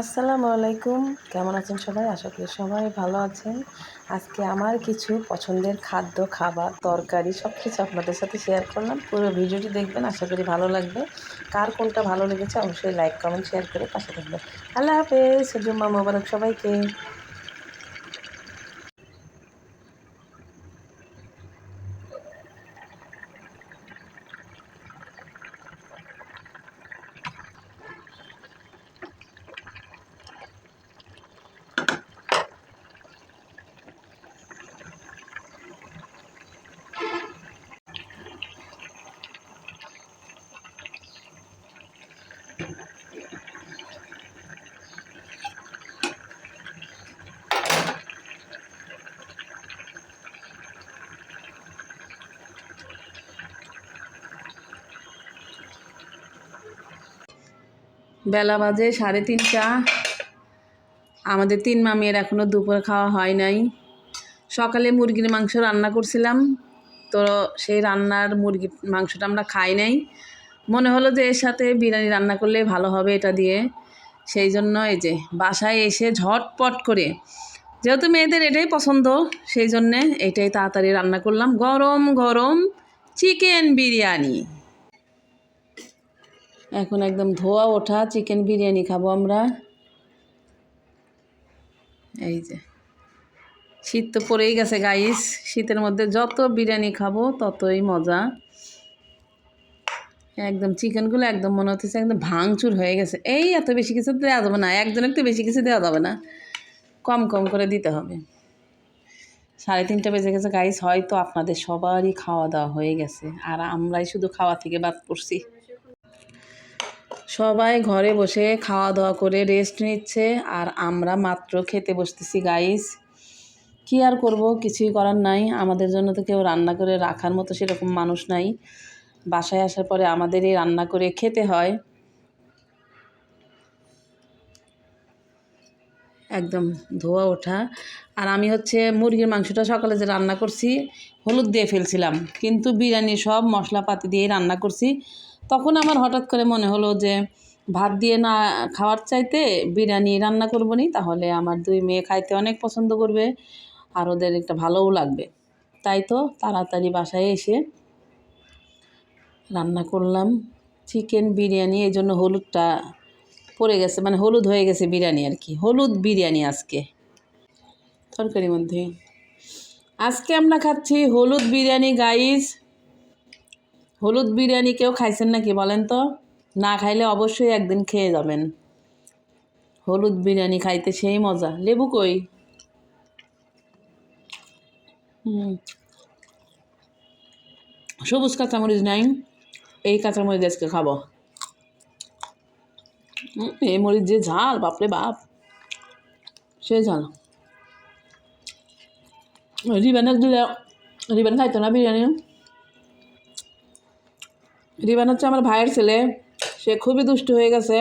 আসসালামু আলাইকুম। কেমন আছেন সবাই? আশা করি সবাই ভালো আছেন। আজকে আমার কিছু পছন্দের খাদ্য, খাবার, তরকারি সব কিছু আপনাদের সাথে শেয়ার করলাম। পুরো ভিডিওটি দেখবেন, আশা করি ভালো লাগবে। কার কোনটা ভালো লেগেছে অবশ্যই লাইক কমেন্ট শেয়ার করে পাশে থাকবেন। আল্লাহ হাফেজ। জুম্মা মোবারক সবাইকে। বেলা বাজে সাড়ে তিনটা। আমাদের তিন মামির এখনও দুপুর খাওয়া হয় নাই। সকালে মুরগির মাংস রান্না করছিলাম, তো সেই রান্নার মুরগির মাংসটা আমরা খাই নাই। মনে হলো যে এর সাথে বিরিয়ানি রান্না করলে ভালো হবে এটা দিয়ে। সেই জন্য এই যে বাসায় এসে ঝটপট করে, যেহেতু মেয়েদের এটাই পছন্দ, সেই জন্যে এটাই তাড়াতাড়ি রান্না করলাম। গরম গরম চিকেন বিরিয়ানি। এখন একদম ধোয়া ওঠা চিকেন বিরিয়ানি খাব আমরা। এই যে, শীত তো পড়েই গেছে গাইস শীতের মধ্যে যত বিরিয়ানি খাব ততই মজা। একদম চিকেনগুলো একদম মনে হচ্ছে একদম ভাঙচুর হয়ে গেছে। এই এত বেশি কিছু দেওয়া যাবে না একজন একটু বেশি কিছু দেওয়া যাবে না। কম কম করে দিতে হবে। সাড়ে তিনটা বেজে গেছে গাইস হয়তো আপনাদের সবারই খাওয়া দাওয়া হয়ে গেছে, আর আমরাই শুধু খাওয়া থেকে বাদ পড়ছি। সবাই ঘরে বসে খাওয়া দাওয়া করে রেস্ট নিচ্ছে, আর আমরা মাত্র খেতে বসতেছি গাইস কি আর করব, কিছুই করার নাই। আমাদের জন্য তো কেউ রান্না করে রাখার মতো সেরকম মানুষ নাই। বাসায় আসার পরে আমাদেরই রান্না করে খেতে হয়। একদম ধোয়া ওঠা। আর আমি হচ্ছে মুরগির মাংসটা সকালে যে রান্না করছি, হলুদ দিয়ে ফেলছিলাম। কিন্তু বিরিয়ানি সব মশলাপাতি দিয়ে রান্না করছি। তখন আমার হঠাৎ করে মনে হলো যে, ভাত দিয়ে না খাওয়ার চাইতে বিরিয়ানি রান্না করব নি তাহলে আমার দুই মেয়ে খাইতে অনেক পছন্দ করবে, আর ওদের একটা ভালোও লাগবে। তাই তো তাড়াতাড়ি বাসায় এসে রান্না করলাম। চিকেন বিরিয়ানি, এই জন্য হলুদটা পড়ে গেছে মানে হলুদ হয়ে গেছে বিরিয়ানি আর কি। হলুদ বিরিয়ানি আজকে, তরকারির মধ্যে। আজকে আমরা খাচ্ছি হলুদ বিরিয়ানি গাইস হলুদ বিরিয়ানি কেউ খাইছেন নাকি বলেন তো? না খাইলে অবশ্যই একদিন খেয়ে যাবেন। হলুদ বিরিয়ানি খাইতে সেই মজা। লেবু কই? সবুজ কাঁচামরিচ নাই? এই কাঁচামরিচ আজকে খাব। এই মরিচ যে ঝাল, বাপরে বাপ। সে ঝাল। রিবানের দিলে, রিবান খাইতো না বিরিয়ানি? রিবান হচ্ছে আমার ভাইয়ের ছেলে, সে খুবই দুষ্ট হয়ে গেছে।